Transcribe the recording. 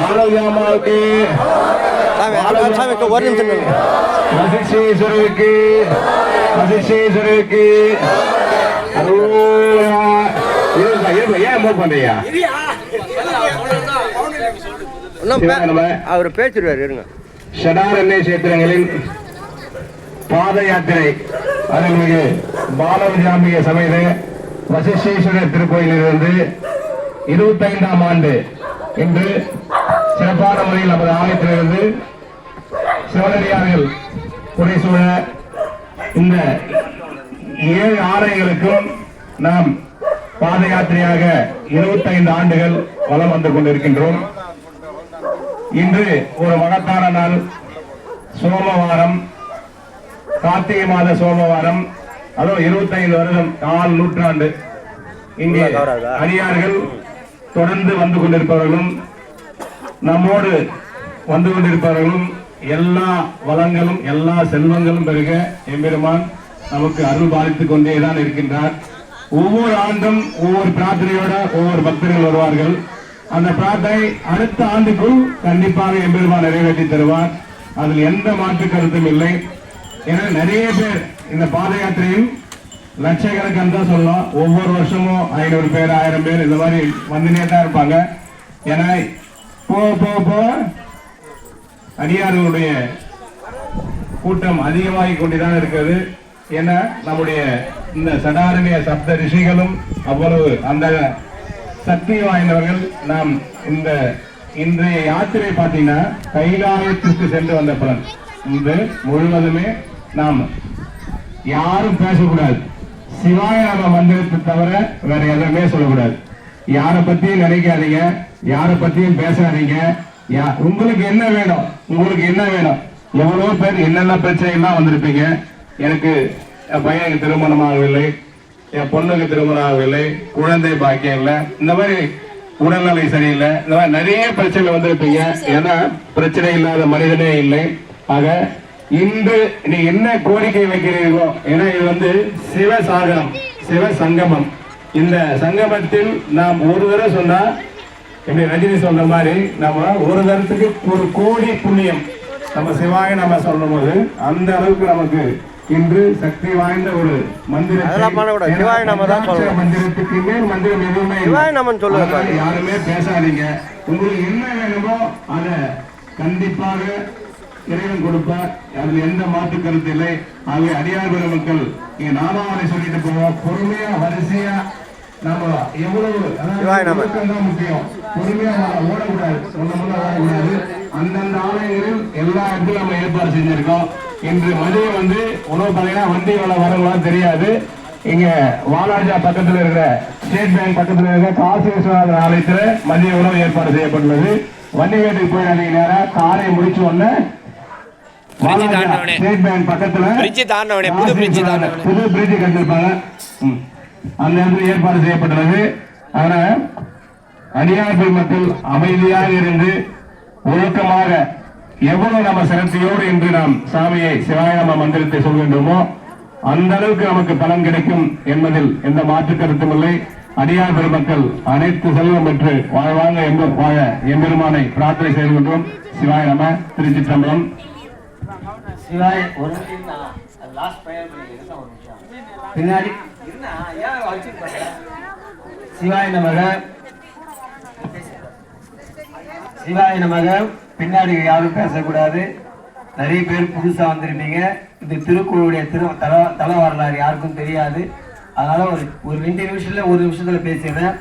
பாலகிராமாவுக்கு அண்ணா, சாமி இங்க ஒரு நிமிஷம் இருங்க. இருங்க ஏன் மூவ் பண்றீங்க? இன்னும் பே- நம்ம அவர் பேசிடுவார் இருங்க. ஷடாரண்ய கஷேத்திரங்களின் பாத யாத்திரை அருள்மிகு பாலவிஜாம்பிகை சமேத வசிஷ்டேஸ்வரர் இருபத்தி இருபத்தைந்தாம் ஆண்டு இன்று சிறப்பான முறையில் நமது ஆலயத்திலிருந்து சிவனடியார்கள் புடைசூழ இந்த ஏழு ஆலயங்களுக்கும் நாம் பாத யாத்திரையாக இருபத்தைந்து ஆண்டுகள் வலம் வந்து கொண்டிருக்கின்றோம். இன்று ஒரு மகத்தான நாள் சோமவாரம் கார்த்திகை மாத சோமவாரம் அதுவும் இருபத்தைந்து வருடம் நாலு நூற்றாண்டு இங்கே அடியார்கள் தொடர்ந்து வந்து கொண்டிருப்பவர்களும் நம்மோடு வந்து கொண்டிருப்பவர்களும் எல்லா வளங்களும் எல்லா செல்வங்களும் பெருக எம்பெருமான் நமக்கு அருள் பாலித்துக் கொண்டேதான் இருக்கின்றார். ஒவ்வொரு ஆண்டும் ஒவ்வொரு பிரார்த்தனையோட ஒவ்வொரு பக்தர்கள் வருவார்கள். அந்த பிரார்த்தனை அடுத்த ஆண்டுக்குள் கண்டிப்பாக எம்பெருமான் நிறைவேற்றி தருவார். அதில் எந்த மாற்று கருத்தும் இல்லை. ஏன்னா நிறைய பேர் இந்த பாத யாத்திரையும் லட்சக்கணக்கான தான் சொல்லலாம். ஒவ்வொரு வருஷமும் ஐநூறு பேர் ஆயிரம் பேர் இந்த மாதிரி வந்துனே தான் இருப்பாங்க. ஏன்னா போக போக போக அடியார்களுடைய கூட்டம் அதிகமாகி கொண்டுதான் இருக்கிறது. ஏன்னா நம்முடைய இந்த சடாரணிய சப்த ரிஷிகளும் அவ்வளவு அந்த சக்தி வாய்ந்தவர்கள். நாம் இந்த இன்றைய யாத்திரை பார்த்தீங்கன்னா கைலாயத்திற்கு சென்று வந்த பலன். இது முழுவதுமே நாம் யாரும் பேசக்கூடாது. சிவாய நாம மந்திரத்தை தவிர வேற எதுவுமே சொல்லக்கூடாது. யாரை பத்தியும் நினைக்காதீங்க. யாரை பத்தியும் பேசாதீங்க. யா- உங்களுக்கு என்ன வேணும்? உங்களுக்கு என்ன வேணும்? எவ்வளவு பேர் என்னென்ன பிரச்சனைகள்லாம் வந்திருப்பீங்க? எனக்கு என் பையனுக்கு திருமணம் ஆகவில்லை. என் பொண்ணுக்கு திருமணம் ஆகவில்லை. குழந்தை பாக்கியம் இல்லை. இந்த மாதிரி உடல்நிலை சரியில்லை. இந்த மாதிரி நிறைய பிரச்சனை வந்திருப்பீங்க. ஏன்னா பிரச்சனை இல்லாத மனிதனே இல்லை. ஆக இன்று நீ என்ன கோரிக்கை வைக்கிறீர்களோ ஏன்னா இது வந்து சிவ சாகரம் சிவ சங்கமம் இந்த சங்கமத்தில் நாம் ஒரு தடவை சொன்னா இப்படி ரஜினி சொன்ன மாதிரி நம்ம ஒரு தரத்துக்கு ஒரு கோடி புண்ணியம் நம்ம சிவாய நம்ம சொல்லும் போது அந்த அளவுக்கு நமக்கு இன்று சக்தி வாய்ந்த ஒரு மந்திரம். மந்திரத்துக்கு மேல் மந்திரம் எதுவுமே. யாருமே பேசாதீங்க உங்களுக்கு என்ன வேணுமோ அதை கண்டிப்பாக இறைவன் கொடுப்பார். அதுல எந்த மாற்று கருத்து இல்லை. ஆகவே அடியார் பெருமக்கள் இங்க நாமாவரை சொல்லிட்டு போவோம். பொறுமையா வரிசையா நாம. எவ்வளவு முக்கியம். பொறுமையா ஓடக்கூடாது. சொன்ன முன்ன ஓடக்கூடாது. அந்தந்த ஆலயங்களில் எல்லா இடத்துலையும் நம்ம ஏற்பாடு செஞ்சிருக்கோம். இன்று மதியம் வந்து உணவு பார்த்தீங்கன்னா வண்டி எவ்வளவு வரவங்களாம் தெரியாது. இங்க வாலாஜா பக்கத்துல இருக்கிற ஸ்டேட் பேங்க் பக்கத்துல இருக்கிற காசி விஸ்வநாதர் ஆலயத்துல மதிய உணவு ஏற்பாடு செய்யப்பட்டுள்ளது. வண்டிகேட்டுக்கு போயிடாதீங்க நேரா. காரை முடிச்ச உடனே தாண்டவனே. பிரிட்ஜ் தாண்டவனே புது பிரிட்ஜ் தாண்டவனே. புது பிரிட்ஜ் கட்டிருப்பாங்க ம். அந்த இடத்துல ஏற்பாடு செய்யப்பட்டுள்ளது அதனால அடியார் பெருமக்கள் அமைதியாக இருந்து ஒழுக்கமாக எவ்வளவு நம்ம சிரத்தையோடு இன்று நாம் சாமியை சிவாயநாம மந்திரத்தை சொல்கின்றோமோ அந்த அளவுக்கு நமக்கு பலன் கிடைக்கும் என்பதில் எந்த மாற்று கருத்தும் இல்லை. அடியார் பெருமக்கள் அனைத்து செல்வம் பெற்று வாழ்வாங்க எம்ப வாழ எம்பெருமானை பிரார்த்தனை செய்கின்றோம் சிவாய நம திருச்சிற்றம்பலம். சிவாய் ஒரு நிமிஷம். பின்னாடி சிவாய நமக. சிவாய நமக பின்னாடி யாரும் பேசக்கூடாது. நிறைய பேர் புதுசா வந்திருப்பீங்க இது திருக்குறளுடைய திரு தல தல வரலாறு யாருக்கும் தெரியாது. அதனால ஒரு ஒரு ரெண்டு நிமிஷத்துல ஒரு நிமிஷத்துல பேசிடுறேன்.